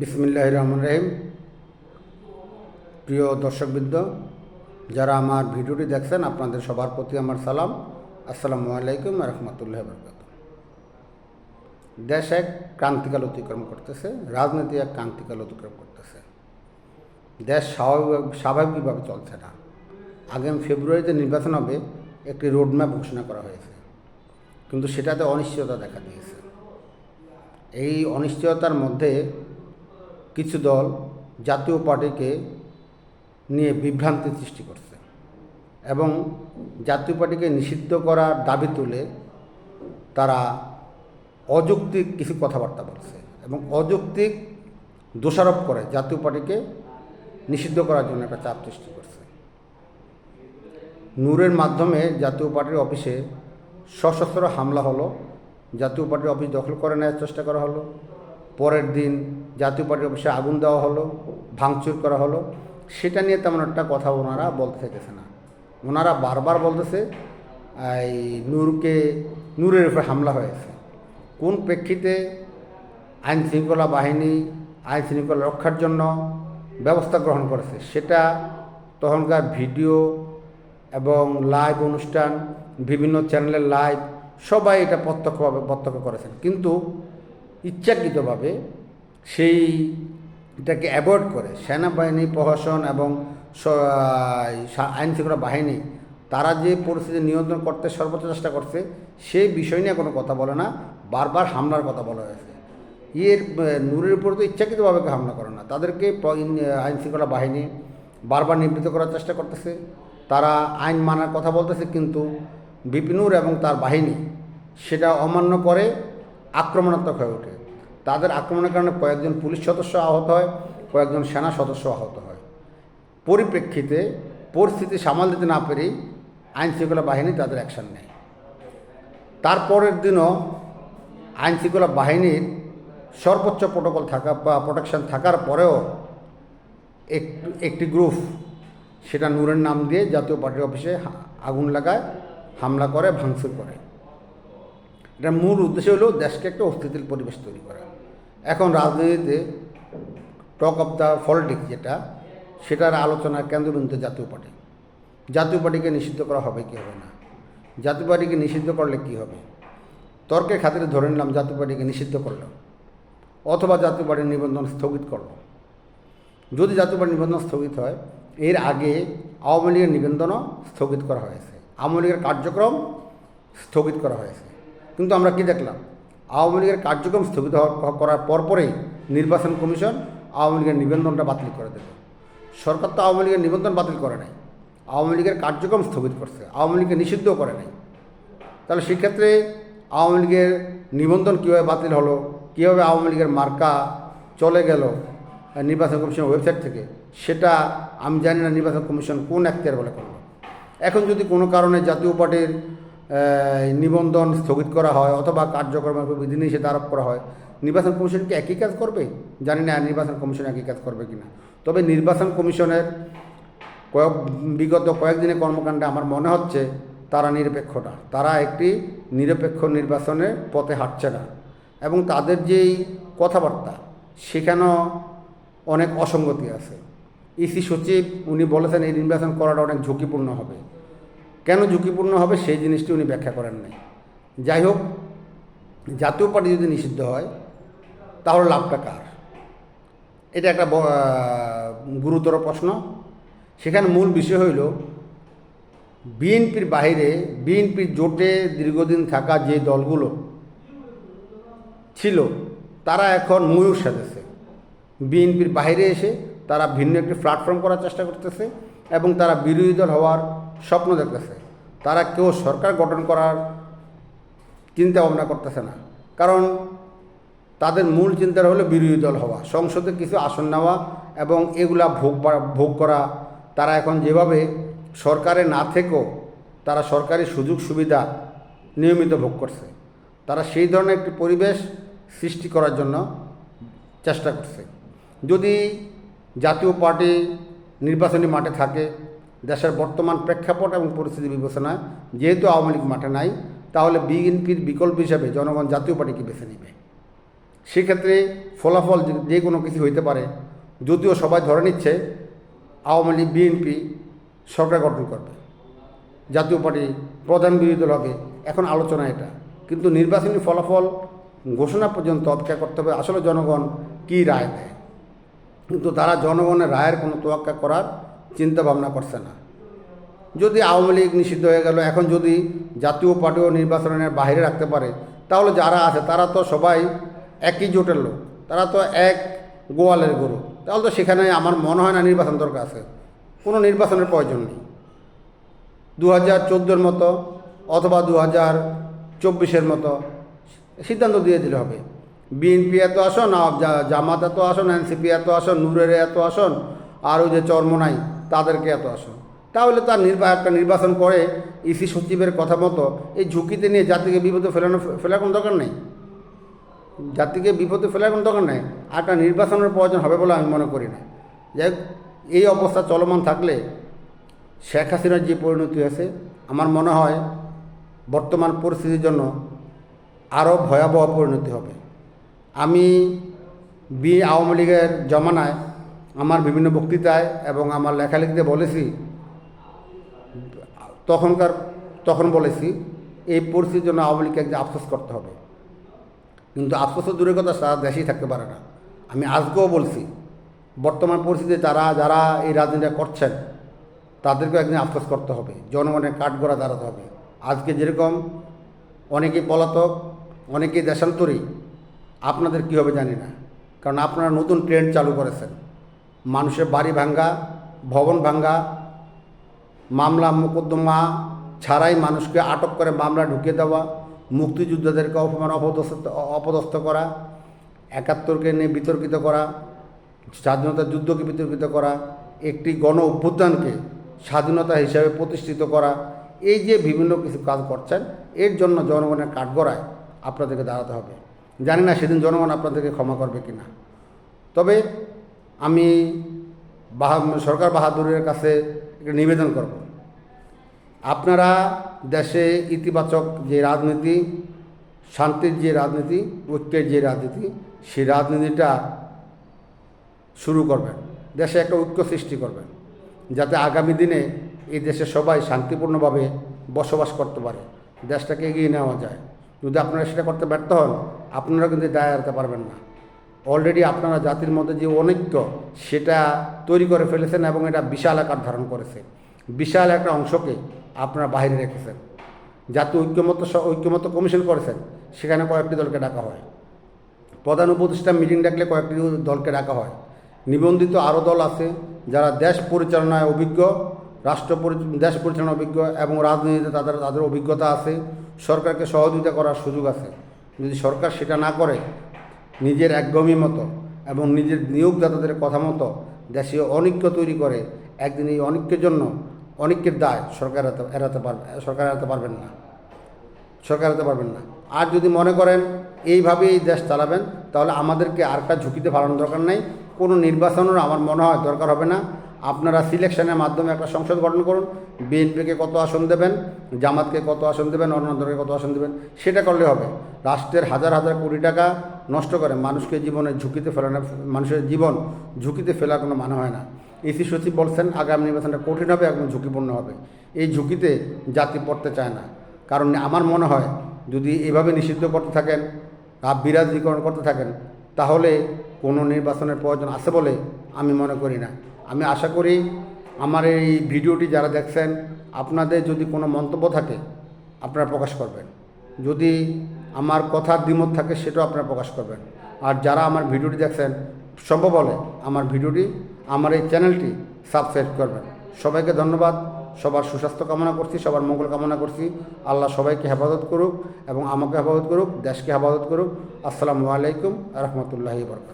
বিসমিল্লাহ রহমান রহিম প্রিয় দর্শকবৃন্দ, যারা আমার ভিডিওটি দেখছেন, আপনাদের সবার প্রতি আমার সালাম। আসসালামু আলাইকুম রহমতুল্লাহ বরকাত দেশ এক ক্রান্তিকাল অতিক্রম করতেছে, রাজনীতি এক ক্রান্তিকাল অতিক্রম করতেছে। দেশ স্বাভাবিক স্বাভাবিকভাবে চলছে না। আগামী ফেব্রুয়ারিতে নির্বাচন হবে, একটি রোডম্যাপ ঘোষণা করা হয়েছে। কিন্তু সেটাতে অনিশ্চয়তা দেখা দিয়েছে। এই অনিশ্চয়তার মধ্যে কিছু দল জাতীয় পার্টিকে নিয়ে বিভ্রান্তি সৃষ্টি করছে এবং জাতীয় পার্টিকে নিষিদ্ধ করার দাবি তুলে তারা অযৌক্তিক কিছু কথাবার্তা বলছে এবং অযৌক্তিক দোষারোপ করে জাতীয় পার্টিকে নিষিদ্ধ করার জন্য একটা চাপ সৃষ্টি করছে। নূরের মাধ্যমে জাতীয় পার্টির অফিসে সশস্ত্র হামলা হলো, জাতীয় পার্টির অফিস দখল করে নেওয়ার চেষ্টা করা হলো পরের দিন জাতীয় পার্টির অফিসে আগুন দেওয়া হলো, ভাঙচুর করা হলো। সেটা নিয়ে তেমন একটা কথা ওনারা বলতে চাইতেছে না। ওনারা বারবার বলতেছে, এই নূরকে, নূরের উপরে হামলা হয়েছে। কোন প্রেক্ষিতে আইন শৃঙ্খলা বাহিনী, আইন শৃঙ্খলা রক্ষার জন্য ব্যবস্থা গ্রহণ করেছে, সেটা তখনকার ভিডিও এবং লাইভ অনুষ্ঠান, বিভিন্ন চ্যানেলের লাইভ, সবাই এটা প্রত্যক্ষভাবে, প্রত্যক্ষ করেছেন। কিন্তু ইচ্ছাকৃতভাবে সেই এটাকে অ্যাভয়েড করে। সেনাবাহিনী, প্রশাসন এবং আইন শৃঙ্খলা বাহিনী, তারা যে পরিস্থিতি নিয়ন্ত্রণ করতে সর্বোচ্চ চেষ্টা করছে সেই বিষয় নিয়ে কোনো কথা বলে না, বারবার হামলার কথা বলা হয়েছে। ইয়ের নূরের উপর তো ইচ্ছাকৃতভাবে হামলা করে না। তাদেরকে আইন শৃঙ্খলা বাহিনী বারবার নিবৃত্ত করার চেষ্টা করতেছে। তারা আইন মানার কথা বলতেছে, কিন্তু বিপিনুর এবং তার বাহিনী সেটা অমান্য করে আক্রমণাত্মক হয়ে ওঠে। তাদের আক্রমণের কারণে কয়েকজন পুলিশ সদস্য আহত হয়, কয়েকজন সেনা সদস্য আহত হয়। পরিপ্রেক্ষিতে পরিস্থিতি সামাল দিতে না পেরেই আইনশৃঙ্খলা বাহিনী তাদের অ্যাকশন নেয়। তারপরের দিনও আইনশৃঙ্খলা বাহিনীর সর্বোচ্চ প্রোটোকল থাকা বা প্রোটেকশন থাকার পরেও এক- একটি গ্রুপ, সেটা নূরের নাম দিয়ে জাতীয় পার্টির অফিসে আগুন লাগায়, হামলা করে, ভাঙচুর করে। এটার মূল উদ্দেশ্য হলো দেশকে একটা অস্থিতিশীল পরিবেশ তৈরি করা। এখন রাজনীতিতে টক অফ দ্য পলিটিক্স যেটা, সেটার আলোচনার কেন্দ্রবিন্দু জাতীয় পার্টি। জাতীয় পার্টিকে নিষিদ্ধ করা হবে কি হবে না? জাতীয় পার্টিকে নিষিদ্ধ করলে কি হবে? তর্কের খাতিরে ধরে নিলাম জাতীয় পার্টিকে নিষিদ্ধ করল, অথবা জাতীয় পার্টির নিবন্ধন স্থগিত করল। যদি জাতীয় পার্টির নিবন্ধন স্থগিত হয়, এর আগে আওয়ামী লীগের নিবন্ধনও স্থগিত করা হয়েছে। আওয়ামী লীগের কার্যক্রম স্থগিত করা হয়েছে। কিন্তু আমরা কি দেখলাম? আওয়ামী লীগের কার্যক্রম স্থগিত করার পরপরেই নির্বাচন কমিশন আওয়ামী লীগের নিবন্ধনটা বাতিল করে দেবে। সরকার তো আওয়ামী লীগের নিবন্ধন বাতিল করে নাই। আওয়ামী লীগের কার্যক্রম স্থগিত করছে। আওয়ামী লীগকে নিষিদ্ধ করে নাই। তাহলে সেক্ষেত্রে আওয়ামী লীগের নিবন্ধন কীভাবে বাতিল হলো? কীভাবে আওয়ামী লীগের মার্কা চলে গেল নির্বাচন কমিশনের ওয়েবসাইট থেকে? সেটা আমি জানি না নির্বাচন কমিশন কোন এখতিয়ার বলে করল। এখন যদি কোনো কারণে জাতীয় পার্টির নিবন্ধন স্থগিত করা হয় অথবা কার্যক্রমের উপর বিধিনিষেধ আরোপ করা হয়। নির্বাচন কমিশন কি একই কাজ করবে? জানি না নির্বাচন কমিশন একই কাজ করবে কিনা। তবে নির্বাচন কমিশনের কয়েক, বিগত কয়েকদিনের কর্মকাণ্ডে আমার মনে হচ্ছে তারা নিরপেক্ষটা তারা একটি নিরপেক্ষ নির্বাচনের পথে হাঁটছে না। এবং তাদের যেই কথাবার্তা, সেখানেও অনেক অসঙ্গতি আছে। ইসি সচিব, উনি বলেছেন এই নির্বাচন করাটা অনেক ঝুঁকিপূর্ণ হবে। ঝুঁকিপূর্ণ হবে সেই জিনিসটি উনি ব্যাখ্যা করেন নাই। যাই হোক, জাতীয় পার্টি যদি নিষিদ্ধ হয়, তাহলে লাভটা কার? এটা একটা গুরুতর প্রশ্ন। সেখানে মূল বিষয় হইল, বিএনপির বাইরে বিএনপির জোটে দীর্ঘদিন থাকা যে দলগুলো ছিল, তারা এখন ময়ূর সাজেছে। বিএনপির বাইরে এসে তারা ভিন্ন একটি প্ল্যাটফর্ম করার চেষ্টা করতেছে এবং তারা বিরোধী দল হওয়ার স্বপ্ন দেখতেছে। তারা কেউ সরকার গঠন করার চিন্তা ভাবনা করতেছে না। কারণ তাদের মূল চিন্তাটা হলো বিরোধী দল হওয়া, সংসদে কিছু আসন নেওয়া এবং এগুলা ভোগ ভোগ করা। তারা এখন যেভাবে সরকারে না থেকেও তারা সরকারি সুযোগ সুবিধা নিয়মিত ভোগ করছে। তারা সেই ধরনের একটি পরিবেশ সৃষ্টি করার জন্য চেষ্টা করছে। যদি জাতীয় পার্টি নির্বাচনী মাঠে থাকে দেশের বর্তমান প্রেক্ষাপট এবং পরিস্থিতি বিবেচনায় যেহেতু আওয়ামী লীগ মাঠে নাই, তাহলে বিএনপির বিকল্প হিসাবে জনগণ জাতীয় পার্টিকে বেছে নেবে। সেক্ষেত্রে ফলাফল যে- কোনো কিছু হইতে পারে, যদিও সবাই ধরে নিচ্ছে আওয়ামী লীগ, বিএনপি সরকার গঠন করবে। জাতীয় পার্টি প্রধান বিরোধী দল হবে এখন আলোচনা এটা। কিন্তু নির্বাচনী ফলাফল ঘোষণা পর্যন্ত অপেক্ষা করতে হবে, আসলে জনগণ কী রায় দেয়। কিন্তু তারা জনগণের রায়ের কোনো তোয়াক্কা করার চিন্তা ভাবনা করছে না। যদি আওয়ামী লীগ নিষিদ্ধ হয়ে গেল, এখন যদি জাতীয় পার্টিও নির্বাচনের বাইরে রাখতে পারে, তাহলে যারা আছে, তারা তো সবাই একই জোটের লোক, তারা তো এক গোয়ালের গরু। তাহলে তো সেখানে আমার মনে হয় না নির্বাচন দরকার আছে। কোনো নির্বাচনের প্রয়োজন নেই। দু হাজার চোদ্দোর মতো অথবা দু হাজার চব্বিশের মতো সিদ্ধান্ত দিয়ে দিলে হবে। বিএনপি এত আসন জামাত এত আসন, এনসিপি এত আসন, নূরের এত আসন, আর ওই যে চর্মনাই তাদেরকে এত আসন তাহলে তার নির্বা একটা নির্বাচন করে ইসি সচিবের কথা মতো এই ঝুঁকিতে নিয়ে জাতিকে বিপদে ফেলানো ফেলার কোনো দরকার নেই। জাতিকে বিপদে ফেলার কোনো দরকার নেই। আর একটা নির্বাচনের প্রয়োজন হবে বলে আমি মনে করি না। যাই এই অবস্থা চলমান থাকলে শেখ হাসিনার যে পরিণতি হয়েছে, আমার মনে হয় বর্তমান পরিস্থিতির জন্য আরও ভয়াবহ পরিণতি হবে। আমি বি আওয়ামী লীগের জমানায় আমার বিভিন্ন বক্তৃতায় এবং আমার লেখালেখিতে বলেছি, তখনকার, তখন বলেছি, এই পরিস্থিতির জন্য আওয়ামী লীগকে একদিন আফসোস করতে হবে। কিন্তু আফসোসের দূরের কথা সারা দেশেই থাকতে পারে না। আমি আজকেও বলছি, বর্তমান পরিস্থিতিতে তারা যারা এই রাজনীতিটা করছেন, তাদেরকেও একদিন আফসোস করতে হবে। জনগণের কাঠগড়া দাঁড়াতে হবে। আজকে যেরকম অনেকেই পলাতক, অনেকেই দেশান্তরী, আপনাদের কী হবে জানি না। কারণ আপনারা নতুন ট্রেন্ড চালু করেছেন। মানুষের বাড়ি ভাঙ্গা, ভবন ভাঙ্গা, মামলা মোকদ্দমা ছাড়াই মানুষকে আটক করে মামলা ঢুকিয়ে দেওয়া, মুক্তিযোদ্ধাদেরকে অপমান অপদস্থ অপদস্থ করা, একাত্তরকে নিয়ে বিতর্কিত করা, স্বাধীনতা যুদ্ধকে বিতর্কিত করা, একটি গণ অভ্যুত্থানকে স্বাধীনতা হিসাবে প্রতিষ্ঠিত করা, এই যে বিভিন্ন কিছু কাজ করছেন, এর জন্য জনগণের কাঠগড়ায় আপনাদেরকে দাঁড়াতে হবে। জানি না সেদিন জনগণ আপনাদেরকে ক্ষমা করবে কি না তবে আমি সরকার বাহাদুরের কাছে একটা নিবেদন করব। আপনারা দেশে ইতিবাচক যে রাজনীতি, শান্তির যে রাজনীতি, ঐক্যের যে রাজনীতি, সেই রাজনীতিটা শুরু করবেন। দেশে একটা ঐক্য সৃষ্টি করবেন, যাতে আগামী দিনে এই দেশে সবাই শান্তিপূর্ণভাবে বসবাস করতে পারে, দেশটাকে এগিয়ে নেওয়া যায়। যদি আপনারা সেটা করতে ব্যর্থ হন, আপনারা কিন্তু দায় এড়াতে পারবেন না। অলরেডি আপনারা জাতির মধ্যে যে অনৈক্য, সেটা তৈরি করে ফেলেছেন এবং এটা বিশাল আকার ধারণ করেছে। বিশাল একটা অংশকে আপনারা বাইরে রেখেছেন। জাতীয় ঐক্যমত ঐক্যমত কমিশন করেছেন, সেখানে কয়েকটি দলকে ডাকা হয়। প্রধান উপদেষ্টা মিটিং ডাকলে কয়েকটি দলকে ডাকা হয়। নিবন্ধিত আরও দল আছে যারা দেশ পরিচালনায় অভিজ্ঞ, রাষ্ট্র দেশ পরিচালনা অভিজ্ঞ এবং রাজনীতিতে তাদের তাদের অভিজ্ঞতা আছে। সরকারকে সহযোগিতা করার সুযোগ আছে। যদি সরকার সেটা না করে নিজের একগমী মতো এবং নিজের নিয়োগদাতাদের কথা মতো দেশীয় অনৈক্য তৈরি করে একদিন এই অনিক্যের জন্য অনৈক্যের দায় সরকার এড়াতে পারবে সরকার এড়াতে পারবেন না। সরকার এড়াতে পারবেন না। আর যদি মনে করেন এইভাবে এই দেশ চালাবেন, তাহলে আমাদেরকে আর কাজ ঝুঁকিতে ফালানোর দরকার নেই। কোনো নির্বাচনের আমার মনে হয় দরকার হবে না। আপনারা সিলেকশনের মাধ্যমে একটা সংসদ গঠন করুন। বিএনপিকে কত আসন দেবেন, জামাতকে কত আসন দেবেন অন্য দলকে কত আসন দেবেন, সেটা করলে হবে। রাষ্ট্রের হাজার হাজার কোটি টাকা নষ্ট করে মানুষকে জীবনে ঝুঁকিতে ফেলানো, মানুষের জীবন ঝুঁকিতে ফেলার কোনো মানে হয় না। ইসি সচিব বলছেন, আগামী নির্বাচনটা কঠিন হবে এবং ঝুঁকিপূর্ণ হবে। এই ঝুঁকিতে জাতি পড়তে চায় না। কারণ আমার মনে হয়, যদি এভাবে নিষিদ্ধ করতে থাকেন আর বিরাজনীকরণ করতে থাকেন, তাহলে কোনো নির্বাচনের প্রয়োজন আছে বলে আমি মনে করি না। আমি আশা করি আমার এই ভিডিওটি যারা দেখছেন, আপনাদের যদি কোনো মন্তব্য থাকে, আপনারা প্রকাশ করবেন। যদি আমার কথার দ্বিমত থাকে, সেটাও আপনারা প্রকাশ করবেন। আর যারা আমার ভিডিওটি দেখছেন, সম্ভব হলে আমার ভিডিওটি, আমার এই চ্যানেলটি সাবস্ক্রাইব করবেন। সবাইকে ধন্যবাদ। সবার সুস্বাস্থ্য কামনা করছি, সবার মঙ্গল কামনা করছি। আল্লাহ সবাইকে হেফাজত করুক এবং আমাকে হেফাজত করুক, দেশকে হেফাজত করুক। আসসালামু আলাইকুম রহমতুল্লাহি বরকাত